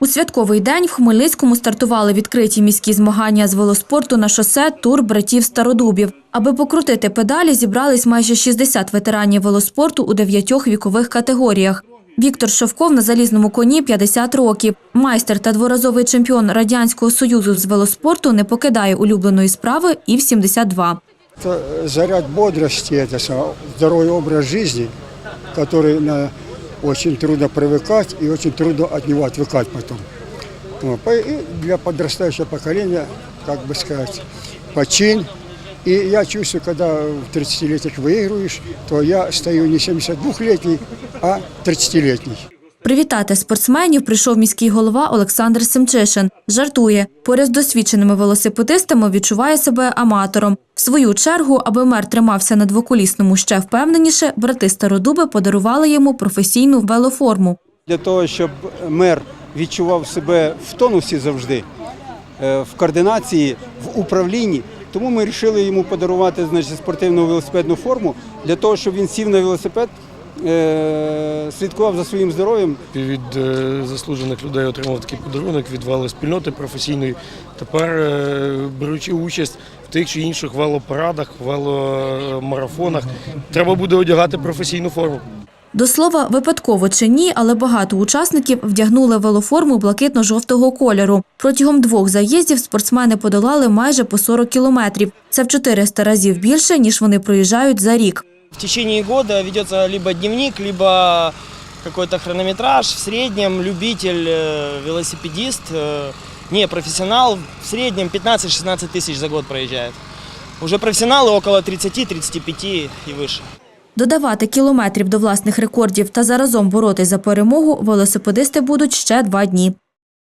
У святковий день в Хмельницькому стартували відкриті міські змагання з велоспорту на шосе тур братів Стародубів. Аби покрутити педалі, зібрались майже 60 ветеранів велоспорту у дев'ятьох вікових категоріях. Віктор Шовков на залізному коні 50 років. Майстер та дворазовий чемпіон Радянського Союзу з велоспорту не покидає улюбленої справи і в 72. Это заряд бодрости, это са- здоровый образ жизни, который на, очень трудно привыкать и очень трудно от него отвыкать потом. Вот, по- И для подрастающего поколения, как бы сказать, почин. И я чувствую, когда в 30-летних выигрываешь, то я стою не 72-летний, а 30-летний. Привітати спортсменів прийшов міський голова Олександр Семчишин. Жартує, поряд з досвідченими велосипедистами відчуває себе аматором. В свою чергу, аби мер тримався на двоколісному ще впевненіше, брати Стародуби подарували йому професійну велоформу. Для того, щоб мер відчував себе в тонусі завжди, е, в координації, в управлінні. Тому ми вирішили йому подарувати значить, спортивну велосипедну форму для того, щоб він сів на велосипед, е, слідкував за своїм здоров'ям від е, заслужених людей отримав такий подарунок від велоспільноти професійної. Тепер, е, беручи участь в тих чи інших велопарадах, веломарафонах, треба буде одягати професійну форму. До слова, випадково чи ні, але багато учасників вдягнули велоформу блакитно-жовтого кольору. Протягом двох заїздів спортсмени подолали майже по 40 кілометрів. Це в 400 разів більше, ніж вони проїжджають за рік. В течение года ведется либо дневник, либо какой-то хронометраж. В среднем любитель, э, велосипедист, э, не профессионал, в среднем 15-16 тысяч за год проезжает. Уже профессионалы около 30-35 и выше. Додавати кілометрів до власних рекордів та заразом боротись за перемогу велосипедисти будуть ще два дні.